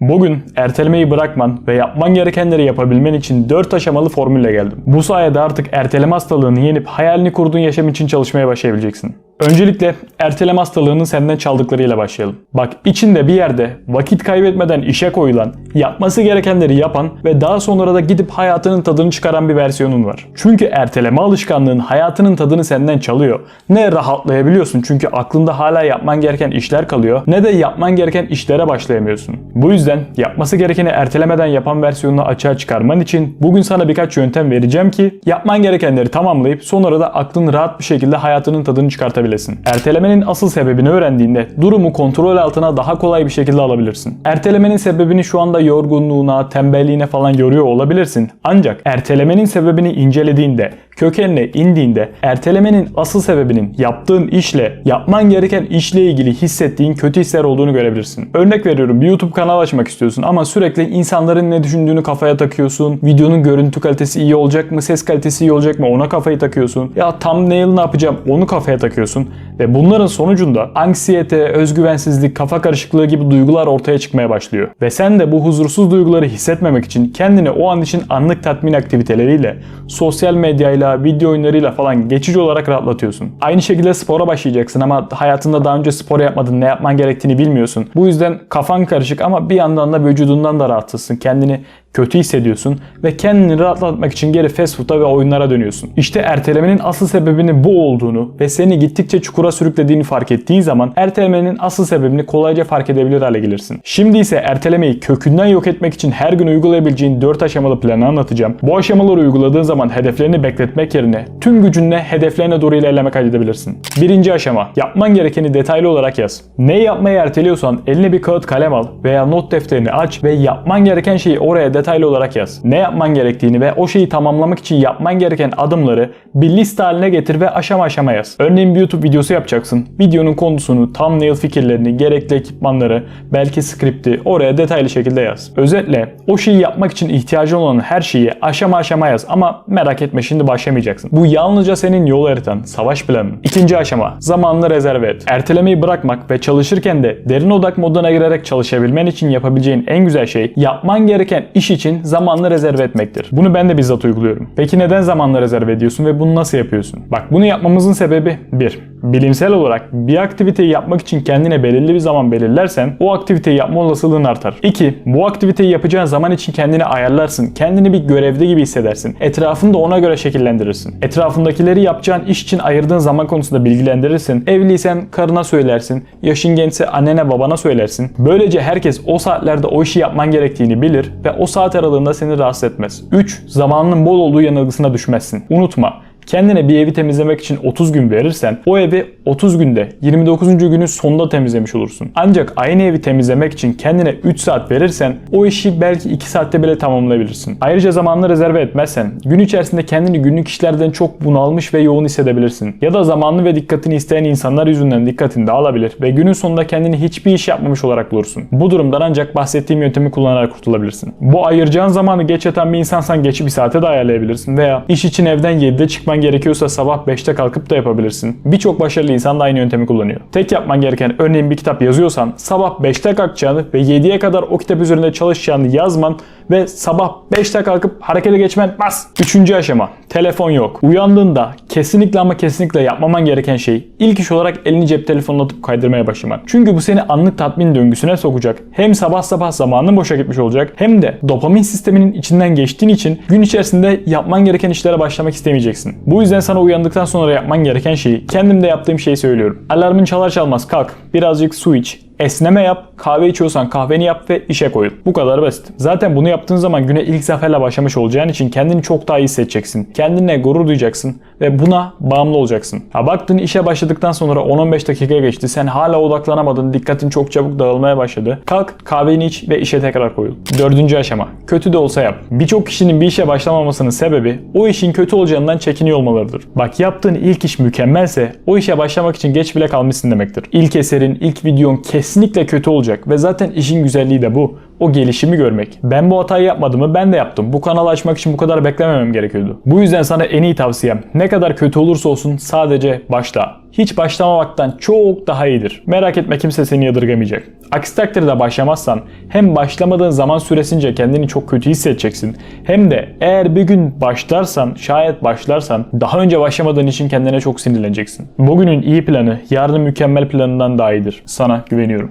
Bugün ertelemeyi bırakman ve yapman gerekenleri yapabilmen için 4 aşamalı formülle geldim. Bu sayede artık erteleme hastalığını yenip hayalini kurduğun yaşam için çalışmaya başlayabileceksin. Öncelikle erteleme hastalığının senden çaldıklarıyla başlayalım. Bak içinde bir yerde vakit kaybetmeden işe koyulan, yapması gerekenleri yapan ve daha sonra da gidip hayatının tadını çıkaran bir versiyonun var. Çünkü erteleme alışkanlığın hayatının tadını senden çalıyor. Ne rahatlayabiliyorsun çünkü aklında hala yapman gereken işler kalıyor ne de yapman gereken işlere başlayamıyorsun. Bu yüzden yapması gerekeni ertelemeden yapan versiyonunu açığa çıkarman için bugün sana birkaç yöntem vereceğim ki yapman gerekenleri tamamlayıp sonra da aklın rahat bir şekilde hayatının tadını çıkartabilesin. Ertelemenin asıl sebebini öğrendiğinde durumu kontrol altına daha kolay bir şekilde alabilirsin. Ertelemenin sebebini şu anda yorgunluğuna, tembelliğine falan yoruyor olabilirsin. Ancak ertelemenin sebebini incelediğinde, kökenine indiğinde ertelemenin asıl sebebinin yaptığın işle, yapman gereken işle ilgili hissettiğin kötü hisler olduğunu görebilirsin. Örnek veriyorum bir YouTube kanal açmak istiyorsun ama sürekli insanların ne düşündüğünü kafaya takıyorsun. Videonun görüntü kalitesi iyi olacak mı, ses kalitesi iyi olacak mı ona kafayı takıyorsun. Ya thumbnail ne yapacağım onu kafaya takıyorsun. Ve bunların sonucunda anksiyete, özgüvensizlik, kafa karışıklığı gibi duygular ortaya çıkmaya başlıyor. Ve sen de bu huzursuz duyguları hissetmemek için kendini o an için anlık tatmin aktiviteleriyle, sosyal medyayla, video oyunlarıyla falan geçici olarak rahatlatıyorsun. Aynı şekilde spora başlayacaksın ama hayatında daha önce spor yapmadın, ne yapman gerektiğini bilmiyorsun. Bu yüzden kafan karışık ama bir yandan da vücudundan da rahatsızsın. Kendini kötü hissediyorsun ve kendini rahatlatmak için geri fast food'a ve oyunlara dönüyorsun. İşte ertelemenin asıl sebebinin bu olduğunu ve seni gittikçe çukura sürüklediğini fark ettiğin zaman ertelemenin asıl sebebini kolayca fark edebilir hale gelirsin. Şimdi ise ertelemeyi kökünden yok etmek için her gün uygulayabileceğin 4 aşamalı planı anlatacağım. Bu aşamaları uyguladığın zaman hedeflerini bekletmek yerine tüm gücünle hedeflerine doğru ilerleme kaydedebilirsin. Birinci aşama. Yapman gerekeni detaylı olarak yaz. Ne yapmayı erteliyorsan eline bir kağıt kalem al veya not defterini aç ve yapman gereken şeyi oraya detaylı olarak yaz. Ne yapman gerektiğini ve o şeyi tamamlamak için yapman gereken adımları bir liste haline getir ve aşama aşama yaz. Örneğin bir YouTube videosu yapacaksın. Videonun konusunu, thumbnail fikirlerini, gerekli ekipmanları, belki skripti oraya detaylı şekilde yaz. Özetle o şeyi yapmak için ihtiyacın olan her şeyi aşama aşama yaz ama merak etme şimdi başlamayacaksın. Bu yalnızca senin yol haritan, savaş planın. İkinci aşama zamanını rezerve et. Ertelemeyi bırakmak ve çalışırken de derin odak moduna girerek çalışabilmen için yapabileceğin en güzel şey yapman gereken iş için zamanını rezerve etmektir. Bunu ben de bizzat uyguluyorum. Peki neden zamanını rezerve ediyorsun ve bunu nasıl yapıyorsun? Bak bunu yapmamızın sebebi 1. Bilimsel olarak bir aktiviteyi yapmak için kendine belirli bir zaman belirlersen o aktiviteyi yapma olasılığın artar. 2. Bu aktiviteyi yapacağın zaman için kendini ayarlarsın. Kendini bir görevde gibi hissedersin. Etrafını da ona göre şekillendirirsin. Etrafındakileri yapacağın iş için ayırdığın zaman konusunda bilgilendirirsin. Evliysen karına söylersin. Yaşın gençse annene babana söylersin. Böylece herkes o saatlerde o işi yapman gerektiğini bilir ve o saat aralığında seni rahatsız etmez. 3. Zamanının bol olduğu yanılgısına düşmezsin. Unutma kendine bir evi temizlemek için 30 gün verirsen o evi 30 günde 29. günün sonunda temizlemiş olursun. Ancak aynı evi temizlemek için kendine 3 saat verirsen o işi belki 2 saatte bile tamamlayabilirsin. Ayrıca zamanını rezerve etmezsen gün içerisinde kendini günlük işlerden çok bunalmış ve yoğun hissedebilirsin. Ya da zamanlı ve dikkatini isteyen insanlar yüzünden dikkatini dağılabilir ve günün sonunda kendini hiçbir iş yapmamış olarak bulursun. Bu durumdan ancak bahsettiğim yöntemi kullanarak kurtulabilirsin. Bu ayıracağın zamanı geç yatan bir insansan geçi bir saate de ayarlayabilirsin veya iş için evden 7'de çıkman gerekiyorsa sabah 5'te kalkıp da yapabilirsin. Birçok başarılı insan da aynı yöntemi kullanıyor. Tek yapman gereken örneğin bir kitap yazıyorsan sabah 5'te kalkacağını ve 7'ye kadar o kitap üzerinde çalışacağını yazman ve sabah 5'te kalkıp harekete geçmen bas. Üçüncü aşama. Telefon yok. Uyandığında kesinlikle ama kesinlikle yapmaman gereken şey ilk iş olarak elini cep telefonuna atıp kaydırmaya başlaman. Çünkü bu seni anlık tatmin döngüsüne sokacak. Hem sabah sabah zamanın boşa gitmiş olacak hem de dopamin sisteminin içinden geçtiğin için gün içerisinde yapman gereken işlere başlamak istemeyeceksin. Bu yüzden sana uyandıktan sonra yapman gereken şeyi kendim de yaptığım şeyi söylüyorum. Alarmın çalar çalmaz kalk birazcık su iç Esneme yap, kahve içiyorsan kahveni yap ve işe koyul. Bu kadar basit. Zaten bunu yaptığın zaman güne ilk zaferle başlamış olacağın için kendini çok daha iyi hissedeceksin. Kendine gurur duyacaksın ve buna bağımlı olacaksın. Ha baktın işe başladıktan sonra 10-15 dakika geçti. Sen hala odaklanamadın. Dikkatin çok çabuk dağılmaya başladı. Kalk kahveni iç ve işe tekrar koyul. Dördüncü aşama. Kötü de olsa yap. Birçok kişinin bir işe başlamamasının sebebi o işin kötü olacağından çekiniyor olmalarıdır. Bak yaptığın ilk iş mükemmelse o işe başlamak için geç bile kalmışsın demektir. İlk eserin, ilk videon kes kesinlikle kötü olacak ve zaten işin güzelliği de bu. O gelişimi görmek. Ben bu hatayı yapmadım mı? Ben de yaptım. Bu kanalı açmak için bu kadar beklememem gerekiyordu. Bu yüzden sana en iyi tavsiyem ne kadar kötü olursa olsun sadece başla. Hiç başlamamaktan çok daha iyidir. Merak etme kimse seni yadırgamayacak. Aksi takdirde başlamazsan hem başlamadığın zaman süresince kendini çok kötü hissedeceksin. Hem de eğer bir gün başlarsan, şayet başlarsan daha önce başlamadığın için kendine çok sinirleneceksin. Bugünün iyi planı yarının mükemmel planından daha iyidir. Sana güveniyorum.